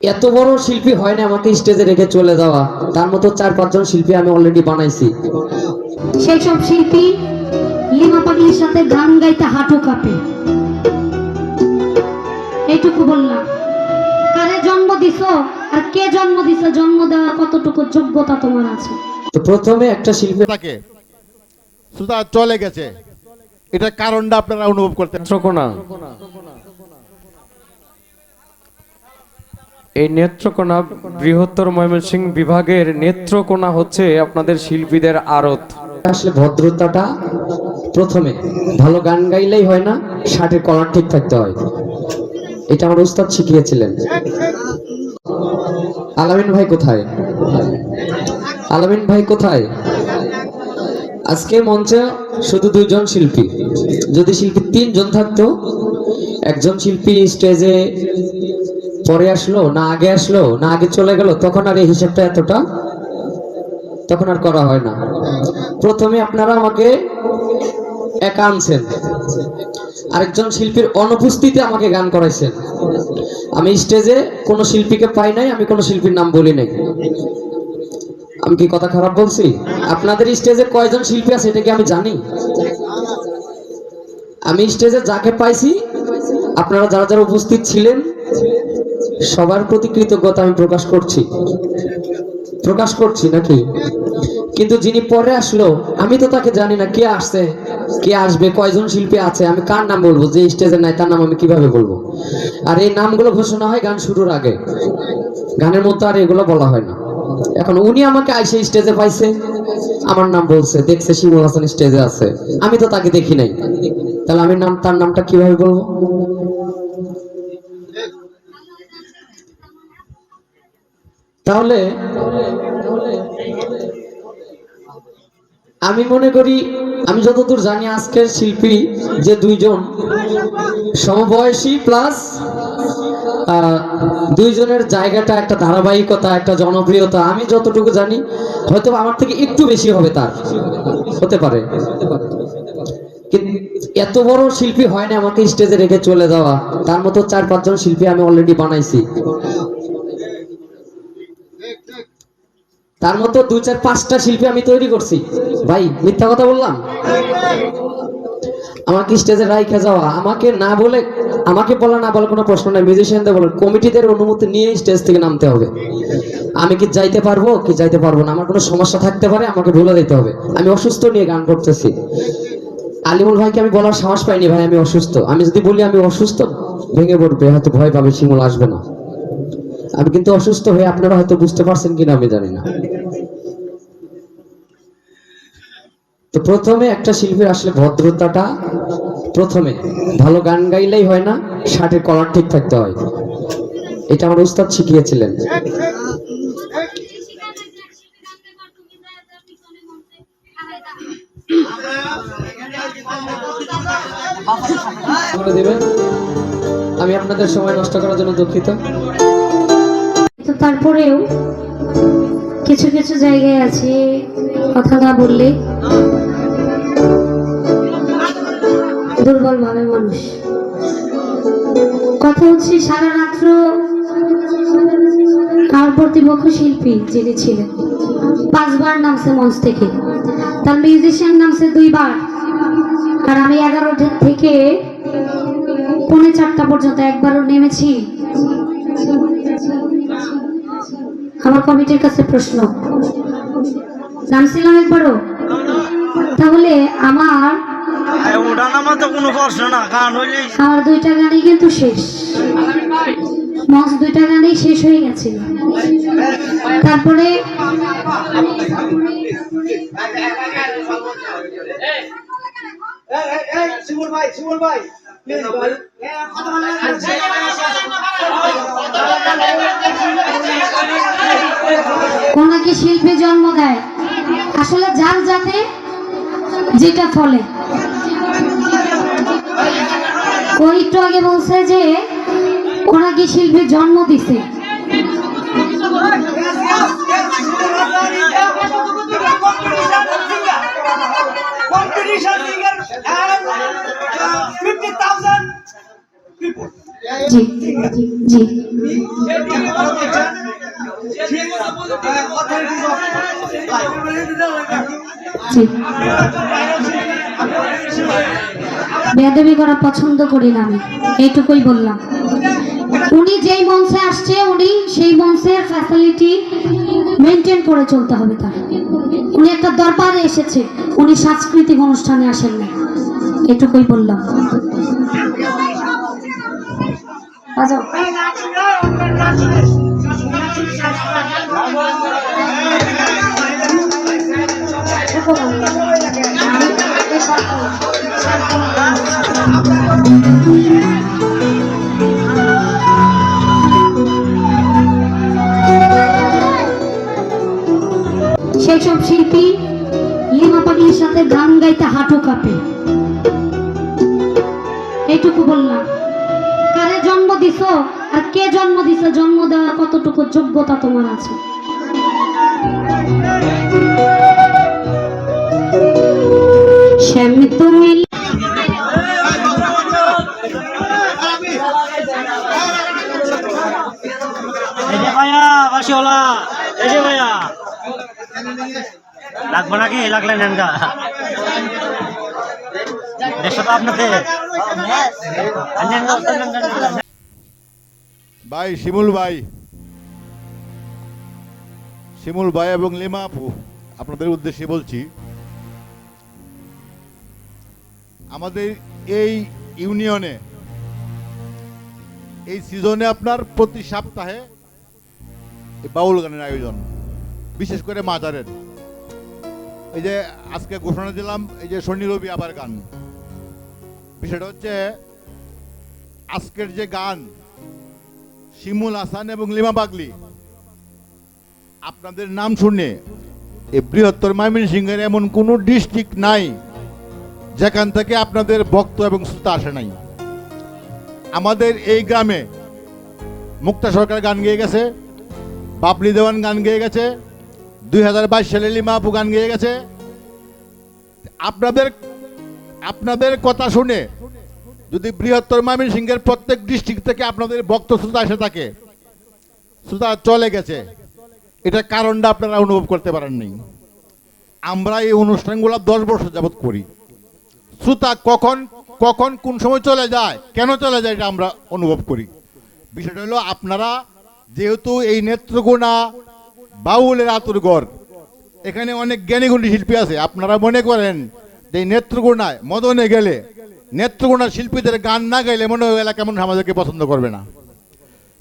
এত বড় শিল্পী হয় না আমাকে স্টেজে রেখে চলে যাওয়া। তার মতো চার পাঁচজন শিল্পী আমি অলরেডি বানাইছি। সেই সব শিল্পী লিমা পাগলির সাথে গান গাইতে হাঁটু কাঁপে। এইটুকু বললাম। কারে জন্ম দিছ আর কে জন্ম দিছে জন্ম দেওয়ার কতটুকু যোগ্যতা তোমার আছে? তো প্রথমে একটা শিল্পী তাকে সুতা চলে গেছে। এটা কারণটা আপনারা অনুভব করতে নেত্রকোনা এই নেত্রকোনা বৃহত্তর ময়মনসিংহ বিভাগের নেত্রকোনা হচ্ছে আপনাদের শিল্পীদের আড়ত। আসলে ভদ্রতাটা প্রথমে, ভালো গান গাইলেই হয় না শার্টের কলার ঠিক থাকতে হয়। এটা আমার উস্তাদ শিখিয়েছিলেন। আলামিন ভাই কোথায়? আলামিন ভাই কোথায়? আজকে মঞ্চে শুধু দুইজন শিল্পী। যদি শিল্পী তিনজন থাকতো, একজন শিল্পী স্টেজে পরে আসলো, না আগে আসলো, না আগে চলে গেল, তখন আর এই হিসাবটা এতটা তখন আর করা হয় না। প্রথমে আপনারা আমাকে একা আনছেন। আরেকজন শিল্পীর অনুপস্থিতিতে আমাকে গান করাইছেন। আমি স্টেজে কোনো শিল্পীকে পাই নাই, আমি কোনো শিল্পীর নাম বলি নাই। আমি কি কথা খারাপ বলছি? আপনাদের স্টেজে কয়জন শিল্পী আছে এটা কি আমি জানি? আমি স্টেজে যাকে পাইছি, আপনারা যারা যারা উপস্থিত ছিলেন সবার প্রতি কৃতজ্ঞতা আমি প্রকাশ করছি। প্রকাশ করছি নাকি? কিন্তু যিনি পরে আসলো, আমি তো তাকে জানি না কে আসছে, কে আসবে, কয়জন শিল্পী আছে, আমি কার নাম বলব, যে স্টেজে নাই, তার নাম আমি কীভাবে বলব? আর এই নামগুলো ঘোষণা হয় গান শুরুর আগে। গানের মধ্যে আর এগুলো বলা হয় না। এখন উনি আমাকে আইসে স্টেজে পাইছে, আমার নাম বলছে, দেখছে শিমুল হাসান স্টেজে আছে। আমি তো তাকে দেখি নাই। তাহলে আমি নাম, তার নামটা কীভাবে বলব? তাহলে আমি মনে করি, আমি যতদূর জানি আজকের শিল্পী যে দুইজন সমবয়সী প্লাস দুইজনের জায়গাটা একটা ধারাবাহিকতা, একটা জনপ্রিয়তা, আমি যতটুকু জানি হয়তো আমার থেকে একটু বেশি হবে তার। হতে পারে। এত বড় শিল্পী হয় না আমাকে স্টেজে রেখে চলে যাওয়া। তার মতো চার পাঁচজন শিল্পী আমি অলরেডি বানাইছি। তার মতো দুই চার পাঁচটা শিল্পী আমি তৈরি করছি। ভাই, মিথ্যা কথা বললাম? আমাকে স্টেজে রাইখে যাওয়া, আমাকে না বলে, আমাকে বলা না বলে কোনো প্রশ্ন নাই। মিউজিশিয়ানদের বলে কমিটিদের অনুমতি নিয়ে স্টেজ থেকে নামতে হবে। আমি কি যাইতে পারব, কি যাইতে পারব না? আমার কোনো সমস্যা থাকতে পারে, আমাকে ভুলে দিতে হবে। আমি অসুস্থ নিয়ে গান করতেছি। আলিমুল ভাইকে আমি বলার সাহস পাইনি, ভাই, আমি অসুস্থ। আমি যদি বলি আমি অসুস্থ, ভেঙে পড়বে, হয়তো ভয় পাবে, শিমুল আসবে না। আমি কিন্তু অসুস্থ হয়ে আপনারা হয়তো বুঝতে পারছেন কিনা আমি জানি না। তো প্রথমে একটা শিল্পীর আসলে ভদ্রতাটা প্রথমে, ভালো গান গাইলেই হয় না, শার্টের কলার ঠিক থাকতে হয়। এটা আমার উস্তাদ শিখিয়েছিলেন। আমি আপনাদের সময় নষ্ট করার জন্য দুঃখিত। তারপরেও কিছু কিছু জায়গায় আছে কথা না বললে দুর্বল ভাবে মানুষ। কথা হচ্ছে সারা রাত্র আমার প্রতিপক্ষ শিল্পী যিনি ছিলেন, পাঁচবার নামছে মঞ্চ থেকে। তার মিউজিশিয়ান নামছে দুইবার। আর আমি এগারোটা থেকে পৌনে চারটা পর্যন্ত একবারও নেমেছি। আমার কমিটির কাছে প্রশ্ন নামছিলাম একবারও তাহলে আমার ওটা কোনো প্রশ্ন না গান আমার দুইটা গানই কিন্তু শেষ মঞ্চ দুইটা গানই শেষ হয়ে গেছে তারপরে শিমুল কোনাকে শিল্পী জন্ম দেয়। আসলে যার যাতে যেটা ফলে। ওই একটু আগে বলছে যে ওনাকে শিল্পী জন্ম দিছে। competition singer and 50,000 people. জি জি জি। বেয়াদবি করা পছন্দ করি না আমি এইটুকুই বললাম। উনি যেই মঞ্চে আসছে, উনি সেই মঞ্চের ফ্যাসিলিটি মেনটেন করে চলতে হবে তার। উনি একটা দরবারে এসেছে, উনি সাংস্কৃতিক অনুষ্ঠানে আসেন না এটুকুই বললাম। সেই সব শিল্পী লিমা পাগলির সাথে গান গাইতে হাঁটু কাঁপে। এইটুকু বললাম। কারে জন্ম দিছ আর কে জন্ম দিছে, জন্ম দেওয়ার কতটুকু যোগ্যতা তোমার আছে? শ্যাম তুমি এই ভাইয়া বাসিওলা এই ভাইয়া। লাগবে নাকি? লাগলে নেন গা। দেড়শো তো আপনাদের। গা। ভাই শিমুল ভাই। শিমুল ভাই এবং লিমা আপু। আপনাদের উদ্দেশ্যে বলছি আমাদের এই ইউনিয়নে এই সিজনে আপনার প্রতি সপ্তাহে বাউল গানের আয়োজন, বিশেষ করে মাজারের। এই যে আজকে ঘোষণা দিলাম, এই যে শনি রবি আবার গান। বিষয়টা হচ্ছে, আজকের যে গান, শিমুল হাসান এবং লিমা বাগলি, আপনাদের নাম শুনে এই বৃহত্তর ময়মনসিংহের এমন কোনো ডিস্ট্রিক্ট নাই। যেখান থেকে আপনাদের ভক্ত এবং শ্রোতা আসে নাই। আমাদের এই গ্রামে মুক্তা সরকার গান গেয়ে গেছে, বাবলি দেওয়ান গান গেয়ে গেছে, দুই হাজার বাইশ সালে লিমা আপু গান গেয়ে গেছে। আপনাদের আপনাদের কথা শুনে যদি বৃহত্তর ময়মনসিংহের প্রত্যেক ডিস্ট্রিক্ট থেকে আপনাদের ভক্ত শ্রোতা এসে থাকে, শ্রোতা চলে গেছে। এটা কারণটা আপনারা অনুভব করতে পারেননি। আমরা এই অনুষ্ঠানগুলো দশ বছর যাবৎ করি। শ্রোতা কখন কখন কোন সময় চলে যায়, কেন চলে যায় এটা আমরা অনুভব করি। বিষয়টা হলো আপনারা যেহেতু এই নেত্রকোনা বাউলের আতুরগড় এখানে অনেক জ্ঞানীগুণী শিল্পী আছে। আপনারা মনে করেন যে নেত্রকোনায় মদনে গেলে নেত্রকোনার শিল্পীদের গান না গাইলে মনে হয় এলাকা মনে আমাদেরকে পছন্দ করবে না।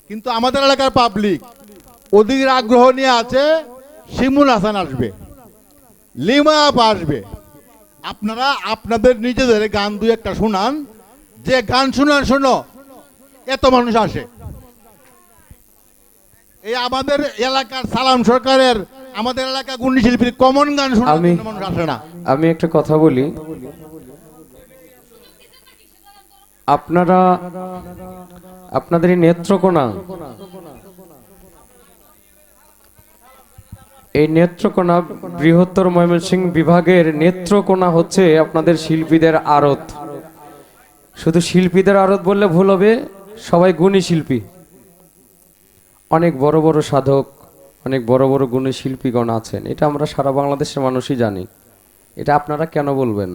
কিন্তু আমাদের এলাকার পাবলিক ওদিকের আগ্রহ নিয়ে আছে, শিমুল হাসান আসবে, লিমা আসবে। আপনারা আপনাদের নিজেদের গান দু একটা শোনান। যে গান শোনান শোনো এত মানুষ আসে। এই আমাদের এলাকার সালাম সরকারের আমাদের এলাকা গুণী শিল্পীর কমন গান শোনার আমি- মানুষ আসে না। আমি একটা কথা বলি। আপনারা আপনাদের নেত্রকোনা এই নেত্রকোনা বৃহত্তর ময়মনসিংহ বিভাগের নেত্রকোনা হচ্ছে আপনাদের শিল্পীদের আড়ত। শুধু শিল্পীদের আড়ত বললে ভুল হবে, সবাই গুণী শিল্পী। অনেক বড় বড় সাধক, অনেক বড় বড় গুণী শিল্পীগণ আছেন। এটা আমরা সারা বাংলাদেশের মানুষই জানি। এটা আপনারা কেন বলবেন?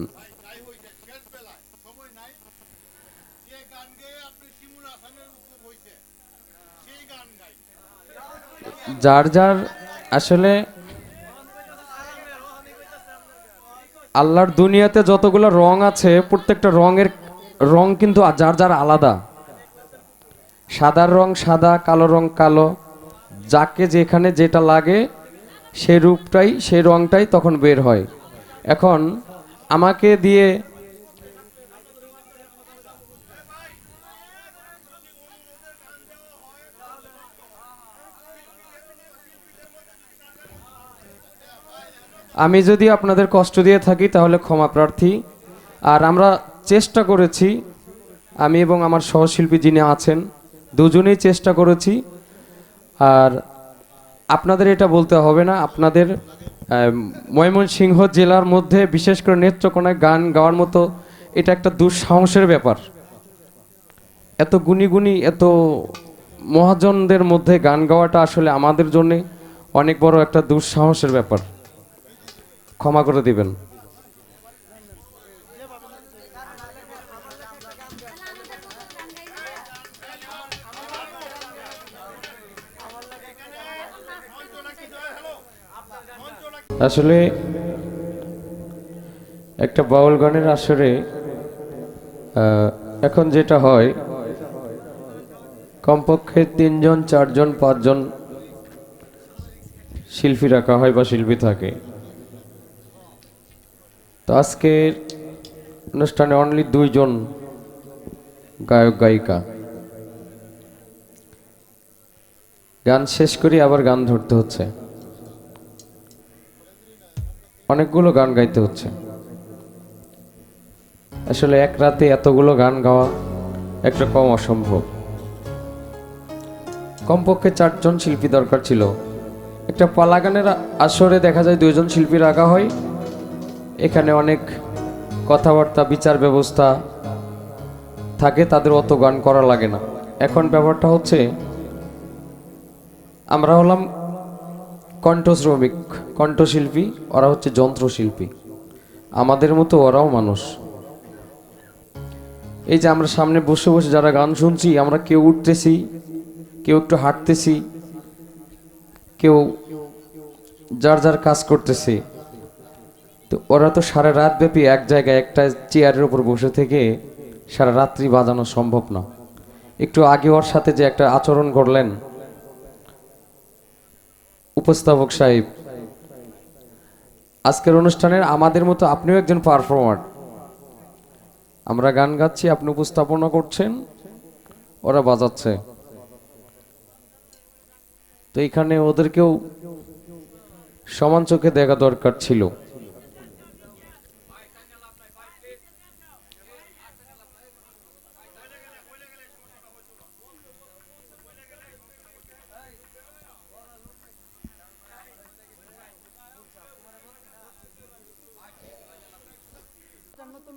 যার যার আসলে আল্লাহর দুনিয়াতে যতগুলো রং আছে, প্রত্যেকটা রঙের রং কিন্তু যার যার আলাদা। সাদার রং সাদা, কালো রং কালো। যাকে যেখানে যেটা লাগে সেই রূপটাই সেই রংটাই তখন বের হয়। এখন আমাকে দিয়ে আমি যদি আপনাদের কষ্ট দিয়ে থাকি, তাহলে ক্ষমা প্রার্থী। আর আমরা চেষ্টা করেছি, আমি এবং আমার সহশিল্পী যিনি আছেন, দুজনেই চেষ্টা করেছি। আর আপনাদের এটা বলতে হবে না, আপনাদের ময়মনসিংহ জেলার মধ্যে বিশেষ করে নেত্রকোনায় গান গাওয়ার মতো এটা একটা দুঃসাহসের ব্যাপার। এত গুণী গুণী, এত মহাজনদের মধ্যে গান গাওয়াটা আসলে আমাদের জন্যে অনেক বড় একটা দুঃসাহসের ব্যাপার। ক্ষমা করে দিবেন। আসলে একটা বাউল গানের আসরে এখন যেটা হয়, কমপক্ষে তিনজন, চারজন, পাঁচজন শিল্পী রাখা হয় বা শিল্পী থাকে। তো আজকের অনুষ্ঠানে অনলি দুইজন গায়ক, গায়িকা। গান শেষ করি, আবার গান ধরতে হচ্ছে। অনেকগুলো গান গাইতে হচ্ছে। আসলে এক রাতে এতগুলো গান গাওয়া একটা কম অসম্ভব। কমপক্ষে চারজন শিল্পী দরকার ছিল। একটা পালা গানের আসরে দেখা যায় দুইজন শিল্পী রাখা হয়। এখানে অনেক কথাবার্তা, বিচার ব্যবস্থা থাকে, তাদের অত গান করা লাগে না। এখন ব্যাপারটা হচ্ছে, আমরা হলাম কণ্ঠশ্রমিক, কণ্ঠশিল্পী, ওরা হচ্ছে যন্ত্রশিল্পী। আমাদের মতো ওরাও মানুষ। এই যে আমরা সামনে বসে বসে যারা গান শুনছি, আমরা কেউ উঠতেছি, কেউ একটু হাঁটতেছি, কেউ যার যার কাজ করতেছে। তো ওরা তো সারা রাত ব্যাপী এক জায়গায় একটা চেয়ারের উপর বসে থেকে সারা রাত্রি বাজানো সম্ভব না। একটু আগে ওর সাথে যে একটা আচরণ করলেন উপস্থাপক সাহেব, আজকের অনুষ্ঠানের আমাদের মতো আপনিও একজন পারফর্মার। আমরা গান গাচ্ছি, আপনি উপস্থাপনা করছেন, ওরা বাজাচ্ছে। তো এখানে ওদেরকেও সমান চোখে দেখা দরকার ছিল।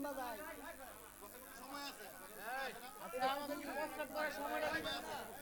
না যায় সময় আছে